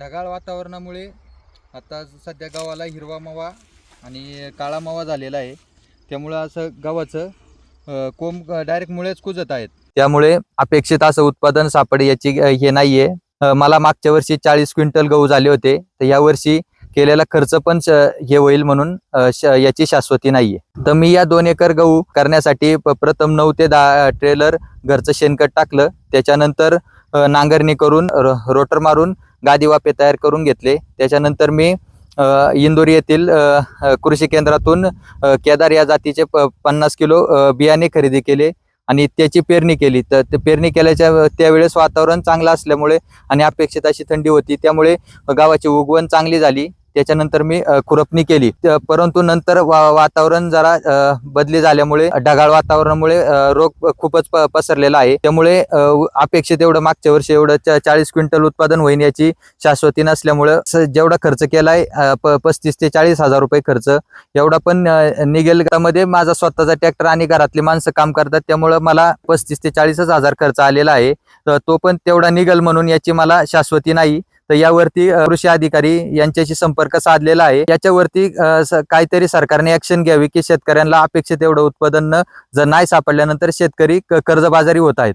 ढगाळ वातावरणामुळे आता सध्या गव्हाला हिरवा मावा आणि काळा मावा झालेला आहे. त्यामुळं असं गव्हाचं कोंब डायरेक्ट मुळेच कुजत आहेत. त्यामुळे अपेक्षित असं उत्पादन सापड याची हे नाहीये. मला मागच्या वर्षी चाळीस क्विंटल गहू झाले होते. तर यावर्षी केलेला खर्च पण हे होईल म्हणून श- याची शाश्वती नाहीये. तर मी या दोन एकर गहू करण्यासाठी प- प्रथम नऊ ते दहा ट्रेलर घरचं शेणखत टाकलं. त्याच्यानंतर नांगरणी करून रो- रोटर मारून गादी वाफे तयार करून घेतले. त्याच्यानंतर मी इंदोर येथील कृषी केंद्रातून केदार या जातीचे प पन्नास किलो बियाणे खरेदी केले आणि त्याची पेरणी केली. तर ते पेरणी केल्याच्या त्यावेळेस वातावरण चांगलं असल्यामुळे आणि अपेक्षित अशी थंडी होती त्यामुळे गावाची उगवण चांगली झाली. त्याच्यानंतर मी खुरपणी केली. परंतु नंतर वा- वातावरण जरा बदली झाल्यामुळे ढगाळ वातावरणामुळे रोग खूपच प- पसरलेला आहे. त्यामुळे अपेक्षित एवढं मागच्या वर्षी एवढं चाळीस क्विंटल उत्पादन होईन याची शाश्वती नसल्यामुळं जेवढा खर्च केलाय प- पस्तीस ते चाळीस हजार रुपये खर्च एवढा पण निघेल मध्ये माझा स्वतःचा ट्रॅक्टर आणि घरातली माणसं काम करतात त्यामुळं मला पस्तीस ते चाळीसच हजार खर्च आलेला आहे. तो पण तेवढा निघल म्हणून याची मला शाश्वती नाही. तर यावरती कृषी अधिकारी यांच्याशी संपर्क साधलेला आहे. याच्यावरती काहीतरी सरकारने ऍक्शन घ्यावी की शेतकऱ्यांना अपेक्षित एवढं उत्पादन जर नाही सापडल्यानंतर शेतकरी कर्जबाजारी होत आहेत.